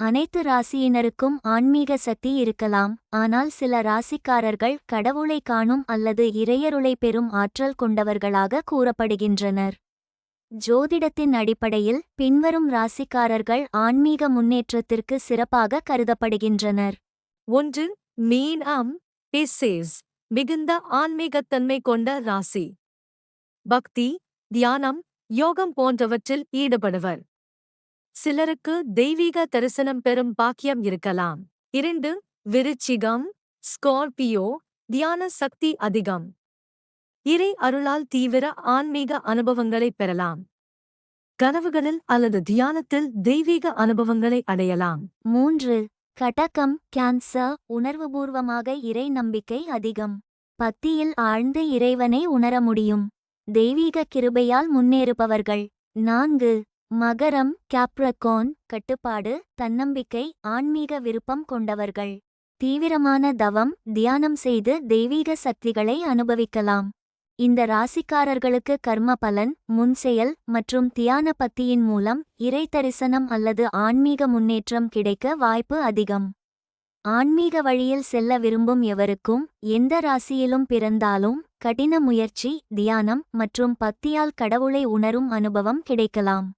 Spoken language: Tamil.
அனைத்து ராசியினருக்கும் ஆன்மீக சக்தி இருக்கலாம். ஆனால் சில ராசிக்காரர்கள் கடவுளை காணும் அல்லது இறையருளை பெறும் ஆற்றல் கொண்டவர்களாக கூறப்படுகின்றனர். ஜோதிடத்தின் அடிப்படையில் பின்வரும் ராசிக்காரர்கள் ஆன்மீக முன்னேற்றத்திற்கு சிறப்பாக கருதப்படுகின்றனர். ஒன்று மீன் அம் பிசேஸ் மிகுந்த ஆன்மீகத்தன்மை கொண்ட ராசி. பக்தி தியானம் யோகம் போன்றவற்றில் ஈடுபடுவர். சிலருக்கு தெய்வீக தரிசனம் பெறும் பாக்கியம் இருக்கலாம். இரண்டு விருச்சிகம் ஸ்கார்பியோ தியான சக்தி அதிகம். இறை அருளால் தீவிர ஆன்மீக அனுபவங்களை பெறலாம். கனவுகளில் அல்லது தியானத்தில் தெய்வீக அனுபவங்களை அடையலாம். மூன்று கடகம் கேன்சர் உணர்வுபூர்வமாக இறை நம்பிக்கை அதிகம். பக்தியில் ஆழ்ந்து இறைவனை உணர முடியும். தெய்வீக கிருபையால் முன்னேறுபவர்கள். நான்கு மகரம் கேப்ரகோன் கட்டுப்பாடு தன்னம்பிக்கை ஆன்மீக விருப்பம் கொண்டவர்கள். தீவிரமான தவம் தியானம் செய்து தெய்வீக சக்திகளை அனுபவிக்கலாம். இந்த ராசிக்காரர்களுக்கு கர்ம பலன் முன்செயல் மற்றும் தியான பத்தியின் மூலம் இறை தரிசனம் அல்லது ஆன்மீக முன்னேற்றம் கிடைக்க வாய்ப்பு அதிகம். ஆன்மீக வழியில் செல்ல விரும்பும் எவருக்கும் எந்த ராசியிலும் பிறந்தாலும் கடின முயற்சி தியானம் மற்றும் பக்தியால் கடவுளை உணரும் அனுபவம் கிடைக்கலாம்.